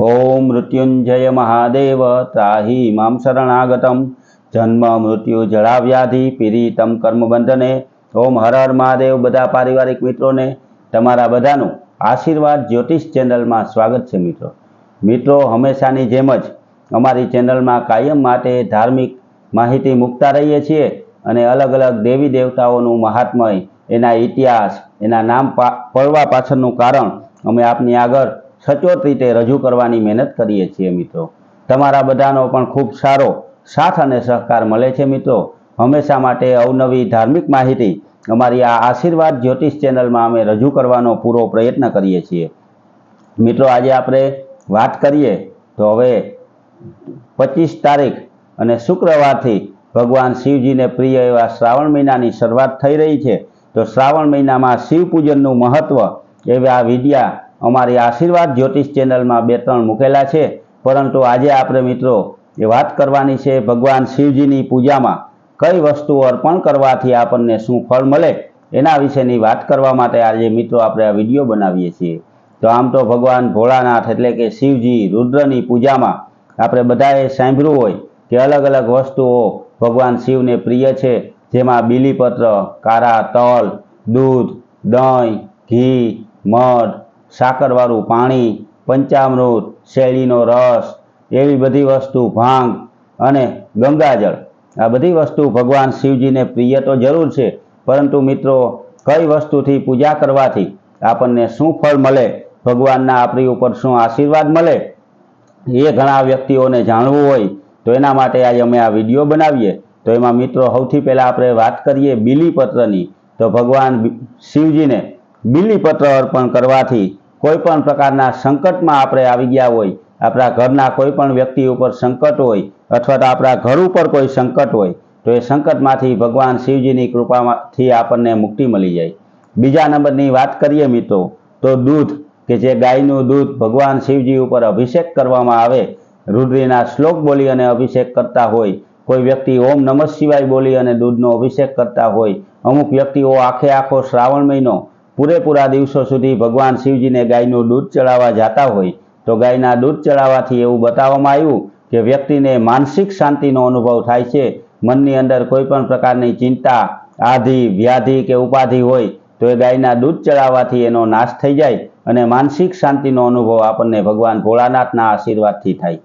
ઓમ મૃત્યુંજય મહાદેવ ત્રાહી મામ શરણાગતમ જન્મ મૃત્યુ જળાવ્યાધિ પીડિતમ કર્મબંધને ઓમ હર હર મહાદેવ બધા પારિવારિક મિત્રોને તમારા બધાનું આશીર્વાદ જ્યોતિષ ચેનલમાં સ્વાગત છે મિત્રો. મિત્રો, હંમેશાની જેમ જ અમારી ચેનલમાં કાયમ માટે ધાર્મિક માહિતી મૂકતા રહીએ છીએ અને અલગ અલગ દેવી દેવતાઓનું મહાત્મય, એના ઇતિહાસ, એના નામ પડવા પાછળનું કારણ અમે આપની આગળ સચોટ રીતે રજૂ કરવાની મહેનત કરીએ છીએ મિત્રો. તમારા બધાનો પણ ખૂબ સારો સાથ અને સહકાર મળે છે મિત્રો. હંમેશા માટે અવનવી ધાર્મિક માહિતી અમારી આ આશીર્વાદ જ્યોતિષ ચેનલમાં અમે રજૂ કરવાનો પૂરો પ્રયત્ન કરીએ છીએ. મિત્રો, આજે આપણે વાત કરીએ તો હવે પચીસ તારીખ અને શુક્રવારથી ભગવાન શિવજીને પ્રિય એવા શ્રાવણ મહિનાની શરૂઆત થઈ રહી છે. તો શ્રાવણ મહિનામાં શિવ પૂજનનું મહત્ત્વ એવા વિડિયા અમારી આશીર્વાદ જ્યોતિષ ચેનલમાં બે ત્રણ મૂકેલા છે. પરંતુ આજે આપણે મિત્રો એ વાત કરવાની છે ભગવાન શિવજીની પૂજામાં કઈ વસ્તુ અર્પણ કરવાથી આપણને શું ફળ મળે એના વિશેની વાત કરવા માટે આજે મિત્રો આપણે આ વીડિયો બનાવીએ છીએ. તો આમ તો ભગવાન ભોળાનાથ એટલે કે શિવજી રુદ્રની પૂજામાં આપણે બધાએ સાંભળ્યું હોય કે અલગ અલગ વસ્તુઓ ભગવાન શિવને પ્રિય છે. જેમાં બીલીપત્ર, કારા, તલ, દૂધ, દહીં, ઘી, મધ સાકરવાળું પાણી, પંચામૃત શેરડીનો રસ, એવી બધી વસ્તુ, ભાંગ અને ગંગાજળ. આ બધી વસ્તુ ભગવાન શિવજીને પ્રિય તો જરૂર છે, પરંતુ મિત્રો, કઈ વસ્તુથી પૂજા કરવાથી આપણને શું ફળ મળે, ભગવાનના આપણી ઉપર શું આશીર્વાદ મળે, એ ઘણા વ્યક્તિઓને જાણવું હોય, તો એના માટે આજે અમે આ વીડિયો બનાવીએ. તો એમાં મિત્રો, સૌથી પહેલાં આપણે વાત કરીએ બીલીપત્રની. તો ભગવાન શિવજીને બીલીપત્ર અર્પણ કરવાથી કોઈ પણ પ્રકારના સંકટમાં આપણે આવી ગયા હોય, આપણા ઘરના કોઈ પણ વ્યક્તિ ઉપર સંકટ હોય અથવા તો આપણા ઘર ઉપર કોઈ સંકટ હોય, તો એ સંકટમાંથી ભગવાન શિવજીની કૃપામાંથી આપણને મુક્તિ મળી જાય. બીજા નંબરની વાત કરીએ મિત્રો, તો દૂધ, કે જે ગાયનું દૂધ ભગવાન શિવજી ઉપર અભિષેક કરવામાં આવે, રુદ્રીના શ્લોક બોલી અને અભિષેક કરતા હોય, કોઈ વ્યક્તિ ઓમ નમઃ શિવાય બોલી અને દૂધનો અભિષેક કરતા હોય, અમુક વ્યક્તિઓ આખે આખો શ્રાવણ મહિનો પૂરેપૂરા દિવસો સુધી ભગવાન શિવજીને ગાયનું દૂધ ચડાવવા જતા હોય, તો ગાયના દૂધ ચડાવવાથી એવું બતાવવામાં આવ્યું કે વ્યક્તિને માનસિક શાંતિનો અનુભવ થાય છે. મનની અંદર કોઈ પણ પ્રકારની ચિંતા, આધિ, વ્યાધિ કે ઉપાધિ હોય, તો એ ગાયના દૂધ ચડાવવાથી એનો નાશ થઈ જાય અને માનસિક શાંતિનો અનુભવ આપણને ભગવાન ભોળાનાથના આશીર્વાદથી થાય.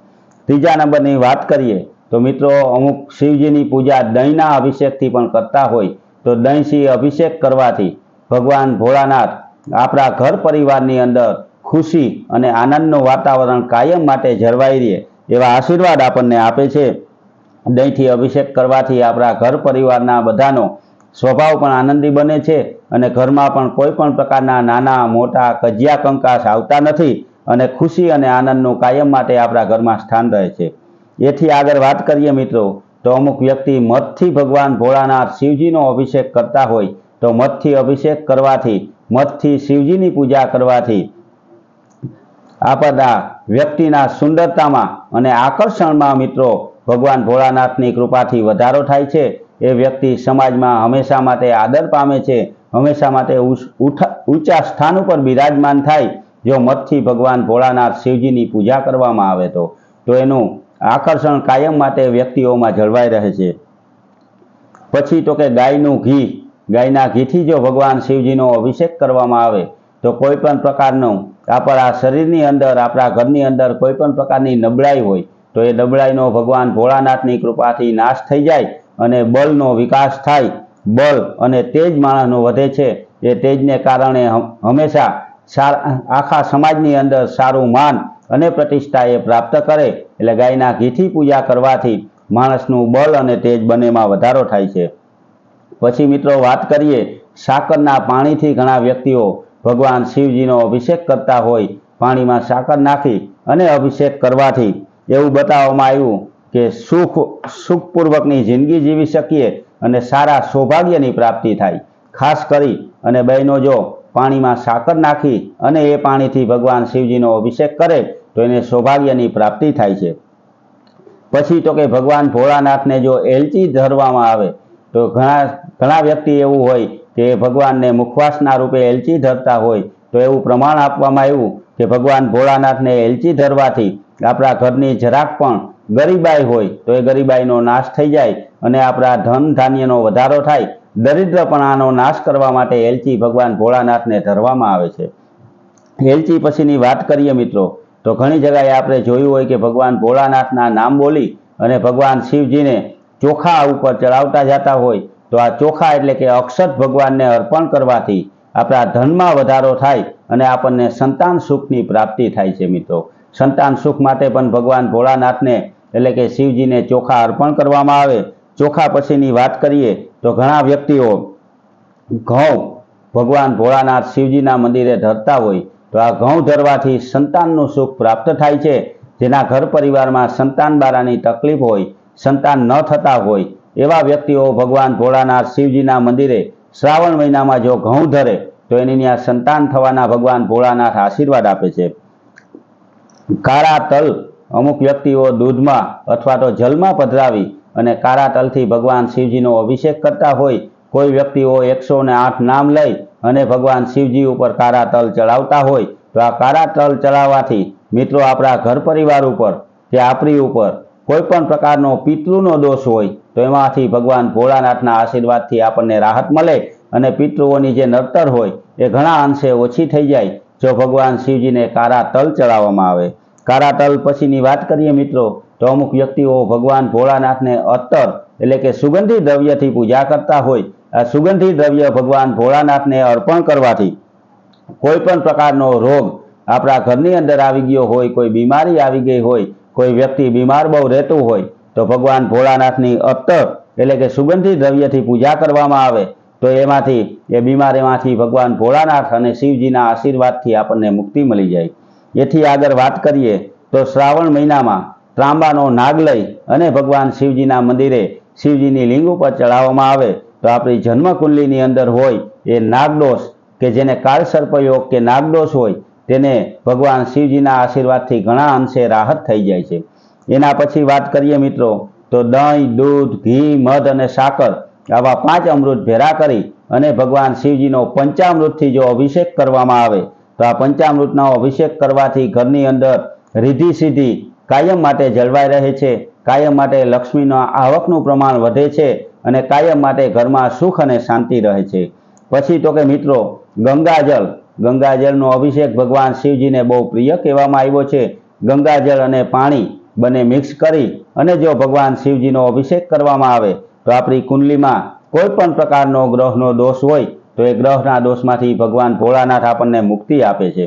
ત્રીજા નંબરની વાત કરીએ, તો મિત્રો અમુક શિવજીની પૂજા દહીંના અભિષેકથી પણ કરતા હોય, તો દહીંથી અભિષેક કરવાથી ભગવાન ભોળાનાથ આપણા ઘર પરિવારની અંદર ખુશી અને આનંદનું વાતાવરણ કાયમ માટે જળવાઈ રહે એવા આશીર્વાદ આપણને આપે છે. દહીંથી અભિષેક કરવાથી આપણા ઘર પરિવારના બધાનો સ્વભાવ પણ આનંદી બને છે અને ઘરમાં પણ કોઈ પણ પ્રકારના નાના, મોટા, કજિયા કંકાસ આવતા નથી અને ખુશી અને આનંદનું કાયમ માટે આપણા ઘરમાં સ્થાન રહે છે. એથી આગળ વાત કરીએ મિત્રો, તો અમુક વ્યક્તિ મધથી ભગવાન ભોળાનાથ શિવજીનો અભિષેક કરતા હોય તો મધથી અભિષેક કરવાથી મધથી શિવજીની પૂજા કરવાથી આપણા વ્યક્તિના સુંદરતામાં અને આકર્ષણમાં મિત્રો ભગવાન ભોળાનાથની કૃપાથી વધારો થાય છે. એ વ્યક્તિ સમાજમાં હંમેશા માટે આદર પામે છે, હંમેશા માટે ઊંચા સ્થાન ઉપર બિરાજમાન થાય જો મતથી ભગવાન ભોળાનાથ શિવજીની પૂજા કરવામાં આવે તો. તો એનું આકર્ષણ કાયમ માટે વ્યક્તિઓમાં જળવાઈ રહે છે. પછી તો કે ગાયનું ઘી ગાયના ઘીથી જો ભગવાન શિવજીનો અભિષેક કરવામાં આવે, તો કોઈ પણ પ્રકારનું આપણા શરીરની અંદર, આપણા ઘરની અંદર કોઈ પણ પ્રકારની નબળાઈ હોય, તો એ નબળાઈનો ભગવાન ભોળાનાથની કૃપાથી નાશ થઈ જાય અને બળનો વિકાસ થાય. બળ અને તેજ માણસનો વધે છે. એ તેજને કારણે હમ- હંમેશા આખા સમાજની અંદર સારું માન અને પ્રતિષ્ઠા એ પ્રાપ્ત કરે. એટલે ગાયના ઘીથી પૂજા કરવાથી માણસનું બળ અને તેજ બંનેમાં વધારો થાય છે. પછી મિત્રો વાત કરીએ સાકરના પાણીથી ઘણા વ્યક્તિઓ ભગવાન શિવજીનો અભિષેક કરતા હોય, પાણીમાં સાકર નાખી અને અભિષેક કરવાથી. એવું બતાવવામાં આવ્યું કે સુખ, સુખપૂર્વકની જિંદગી જીવી શકીએ અને સારા સૌભાગ્યની પ્રાપ્તિ થાય. ખાસ કરી અને બહેનો જો પાણીમાં સાકર નાખી અને એ પાણીથી ભગવાન શિવજીનો અભિષેક કરે, તો એને સૌભાગ્યની પ્રાપ્તિ થાય છે. પછી તો કે ભગવાન ભોળાનાથને જો એલચી ધરવામાં આવે, તો ઘણા ઘણા વ્યક્તિ એવું હોય કે ભગવાનને મુખવાસના રૂપે એલચી ધરતા હોય, તો એવું પ્રમાણ આપવામાં આવ્યું કે ભગવાન ભોળાનાથને એલચી ધરવાથી આપણા ઘરની જરાક પણ ગરીબાઈ હોય, તો એ ગરીબાઈનો નાશ થઈ જાય અને આપણા ધન ધાન્યનો વધારો થાય, દરિદ્રપણાનો નાશ કરવા માટે એલચી ભગવાન ભોળાનાથને ધરવામાં આવે છે. એલચી પછીની વાત કરીએ મિત્રો, તો ઘણી જગ્યાએ આપણે જોયું હોય કે ભગવાન ભોળાનાથના નામ બોલી અને ભગવાન શિવજીને ચોખા ઉપર ચડાવતા જતા હોય તો આ ચોખા એટલે કે અક્ષત ભગવાનને અર્પણ કરવાથી આપણા ધનમાં વધારો થાય અને આપણને સંતાન સુખની પ્રાપ્તિ થાય છે મિત્રો. સંતાન સુખ માટે પણ ભગવાન ભોળાનાથને એટલે કે શિવજીને ચોખા અર્પણ કરવામાં આવે. ચોખા પછીની વાત કરીએ તો ઘણા વ્યક્તિઓ ઘઉં ભગવાન ભોળાનાથ શિવજીના મંદિરે ધરતા હોય તો આ ઘઉં ધરવાથી સંતાનનું સુખ પ્રાપ્ત થાય છે. જેના ઘર પરિવારમાં સંતાન બારાની તકલીફ હોય, સંતાન ન થતા હોય એવા વ્યક્તિઓ ભગવાન ભોળાનાથ શિવજીના મંદિરે શ્રાવણ મહિનામાં જો ઘઉં ધરે, તો એની ત્યાં સંતાન થવાના ભગવાન ભોળાનાથ આશીર્વાદ આપે છે. કાળા તલ અમુક વ્યક્તિઓ દૂધમાં અથવા તો જલમાં પધરાવી અને કાળા તલથી ભગવાન શિવજીનો અભિષેક કરતા હોય, કોઈ વ્યક્તિઓ એકસો ને આઠ નામ લઈ અને ભગવાન શિવજી ઉપર કાળા તલ ચડાવતા હોય, તો આ કાળા તલ ચડાવવાથી મિત્રો આપણા ઘર પરિવાર ઉપર કે આપણી ઉપર કોઈ પણ પ્રકારનો પિતૃનો દોષ હોય, તો એમાંથી ભગવાન ભોળાનાથના આશીર્વાદથી આપણને રાહત મળે અને પિતૃઓની જે નડતર હોય, એ ઘણા અંશે ઓછી થઈ જાય, જો ભગવાન શિવજીને કારા તલ ચડાવવામાં આવે. કારા તલ પછીની વાત કરીએ મિત્રો, તો અમુક વ્યક્તિઓ ભગવાન ભોળાનાથને અત્તર એટલે કે સુગંધી દ્રવ્યથી પૂજા કરતા હોય. આ સુગંધી દ્રવ્ય ભગવાન ભોળાનાથને અર્પણ કરવાથી કોઈ પણ પ્રકારનો રોગ આપણા ઘરની અંદર આવી ગયો હોય, કોઈ બીમારી આવી ગઈ હોય કોઈ વ્યક્તિ બીમાર બહુ રહેતું હોય, તો ભગવાન ભોળાનાથની અત્તર એટલે કે સુગંધી દ્રવ્યથી પૂજા કરવામાં આવે, તો એમાંથી, એ બીમારીમાંથી ભગવાન ભોળાનાથ અને શિવજીના આશીર્વાદથી આપણને મુક્તિ મળી જાય. એથી આગળ વાત કરીએ, તો શ્રાવણ મહિનામાં ત્રાંબાનો નાગ લઈ અને ભગવાન શિવજીના મંદિરે શિવજીની લિંગ ઉપર ચડાવવામાં આવે, તો આપણી જન્મકુંડલીની અંદર હોય એ નાગદોષ કે જેને કાળસર્પયોગ કે નાગદોષ હોય તેને ભગવાન શિવજીના આશીર્વાદથી ઘણા અંશે રાહત થઈ જાય છે. એના પછી વાત કરીએ મિત્રો, તો દહીં, દૂધ, ઘી, મધ અને સાકર આવા પાંચ અમૃત ભેરા કરી અને ભગવાન શિવજીનો પંચામૃતથી જો અભિષેક કરવામાં આવે, તો આ પંચામૃતનો અભિષેક કરવાથી ઘરની અંદર રીધિ સીધી કાયમ માટે જળવાઈ રહે છે, કાયમ માટે લક્ષ્મીના આવકનું પ્રમાણ વધે છે અને કાયમ માટે ઘરમાં સુખ અને શાંતિ રહે છે. પછી તો કે મિત્રો, ગંગાજળ ગંગાજળનો અભિષેક ભગવાન શિવજીને બહુ પ્રિય કહેવામાં આવ્યો છે. ગંગાજળ અને પાણી બંને મિક્સ કરી અને જો ભગવાન શિવજીનો અભિષેક કરવામાં આવે તો આપણી કુંડલીમાં કોઈ પણ પ્રકારનો ગ્રહનો દોષ હોય તો એ ગ્રહના દોષમાંથી ભગવાન ભોળાનાથ આપણને મુક્તિ આપે છે.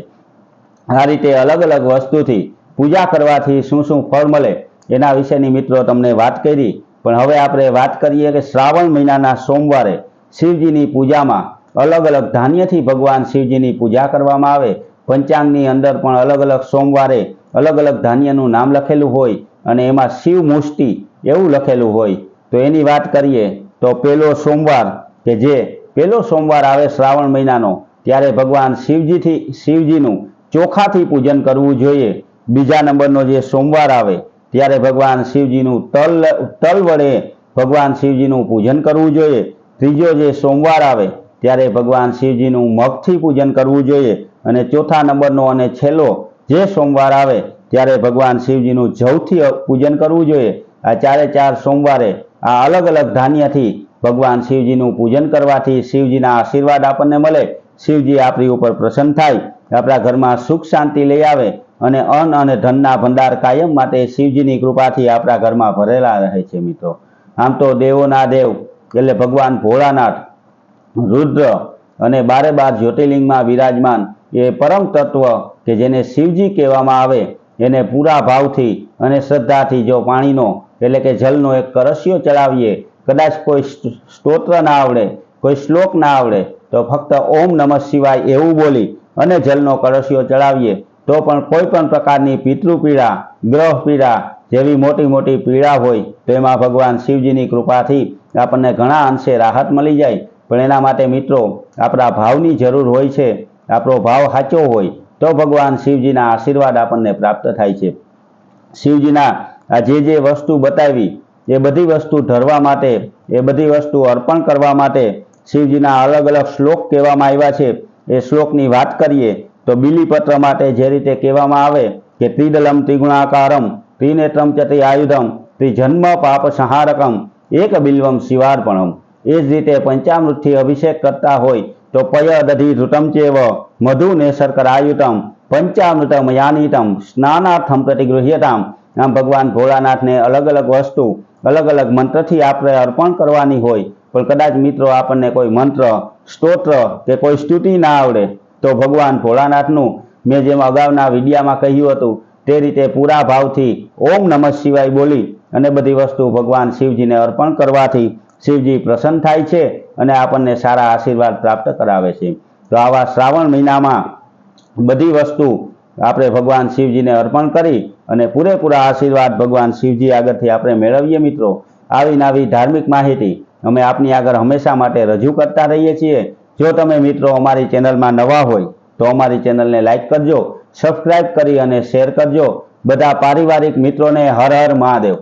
આ રીતે અલગ અલગ વસ્તુથી પૂજા કરવાથી શું શું ફળ મળે એના વિશેની મિત્રો તમને વાત કરી. પણ હવે આપણે વાત કરીએ કે શ્રાવણ મહિનાના સોમવારે શિવજીની પૂજામાં અલગ અલગ ધાન્યથી ભગવાન શિવજીની પૂજા કરવામાં આવે. પંચાંગની અંદર પણ અલગ અલગ સોમવારે અલગ અલગ ધાન્યનું નામ લખેલું હોય અને એમાં શિવ મુષ્ટિ એવું લખેલું હોય. તો એની વાત કરીએ તો પેલો સોમવાર કે જે પેલો સોમવાર આવે શ્રાવણ મહિનાનો, ત્યારે ભગવાન શિવજીથી શિવજીનું ચોખાથી પૂજન કરવું જોઈએ. બીજા નંબરનો જે સોમવાર આવે, ત્યારે ભગવાન શિવજીનું તલ તલ વડે ભગવાન શિવજીનું પૂજન કરવું જોઈએ. ત્રીજો જે સોમવાર આવે ત્યારે ભગવાન શિવજીનું મગથી પૂજન કરવું જોઈએ અને ચોથા નંબરનો અને છેલ્લો, જે સોમવાર આવે ત્યારે ભગવાન શિવજીનું જવથી પૂજન કરવું જોઈએ. આ ચારે ચાર સોમવારે આ અલગ અલગ ધાન્યથી ભગવાન શિવજીનું પૂજન કરવાથી શિવજીના આશીર્વાદ આપણને મળે. શિવજી આપણી ઉપર પ્રસન્ન થાય, આપણા ઘરમાં સુખ શાંતિ લઈ આવે અને અન્ન અને ધનના ભંડાર કાયમ માટે શિવજીની કૃપાથી આપણા ઘરમાં ભરેલા રહે છે મિત્રો. આમ તો દેવોના દેવ, એટલે ભગવાન ભોળાનાથ રુદ્ર અને બારે બાર જ્યોતિર્લિંગમાં વિરાજમાન એ પરમ તત્વ કે જેને શિવજી કહેવામાં આવે, એને પૂરા ભાવથી અને શ્રદ્ધાથી જો પાણીનો, એટલે કે જલનો એક કરશિયો ચડાવીએ, કદાચ કોઈ સ્તોત્ર ના આવડે, કોઈ શ્લોક ના આવડે, તો ફક્ત ઓમ નમઃ શિવાય એવું બોલી અને જલનો કળશિયો ચડાવીએ, તો પણ કોઈ પણ પ્રકારની પિતૃપીડા ગ્રહ પીડા જેવી મોટી મોટી પીડા હોય, તો એમાં ભગવાન શિવજીની કૃપાથી આપણને ઘણા અંશે રાહત મળી જાય પણ એના માટે મિત્રો, આપણા ભાવની જરૂર હોય છે, આપણો ભાવ સાચો હોય, તો ભગવાન શિવજીના આશીર્વાદ આપણને પ્રાપ્ત થાય છે. શિવજીના આ જે જે વસ્તુ બતાવી, એ બધી વસ્તુ ધરવા માટે, એ બધી વસ્તુ અર્પણ કરવા માટે શિવજીના અલગ અલગ શ્લોક કહેવામાં આવ્યા છે. એ શ્લોકની વાત કરીએ, તો બિલીપત્ર માટે જે રીતે કહેવામાં આવે કે ત્રિદલમ ત્રિગુણાકારમ, ત્રિનેત્રમ ચતિ આયુધમ ત્રિજન્મ પાપ સંહારકમ, એક બિલ્વમ શિવાર્પણમ. એ જ રીતે પંચામૃતથી અભિષેક કરતા હોય તો પય દધી ધૃતમ ચેવ મધુને શર્કરાયુતમ પંચામૃતમ યાનિતમ, સ્નાનાર્થમ પ્રતિગૃહ્યતામ. આમ ભગવાન ભોળાનાથને અલગ અલગ વસ્તુ, અલગ અલગ મંત્રથી આપણે અર્પણ કરવાની હોય. પણ કદાચ મિત્રો આપણને કોઈ મંત્ર, સ્તોત્ર કે કોઈ સ્તુતિ ના આવડે, તો ભગવાન ભોળાનાથનું મેં જેમ અગાઉના વિડીયામાં કહ્યું હતું, તે રીતે પૂરા ભાવથી ઓમ નમઃ શિવાય બોલી અને બધી વસ્તુ ભગવાન શિવજીને અર્પણ કરવાથી શિવજી પ્રસન્ન થાય છે અને આપણને સારા આશીર્વાદ પ્રાપ્ત કરાવે છે. તો આવા શ્રાવણ મહિનામાં બધી વસ્તુ આપણે ભગવાન શિવજીને અર્પણ કરી અને પૂરેપૂરા આશીર્વાદ ભગવાન શિવજી આગળથી આપણે મેળવીએ મિત્રો. આવી નવી ધાર્મિક માહિતી અમે આપની આગળ હંમેશા માટે રજૂ કરતા રહીએ છીએ. જો તમે મિત્રો અમારી ચેનલમાં નવા હોય તો અમારી ચેનલને લાઈક કરજો, સબસ્ક્રાઇબ કરી અને શેર કરજો. બધા પારિવારિક મિત્રોને હર હર મહાદેવ.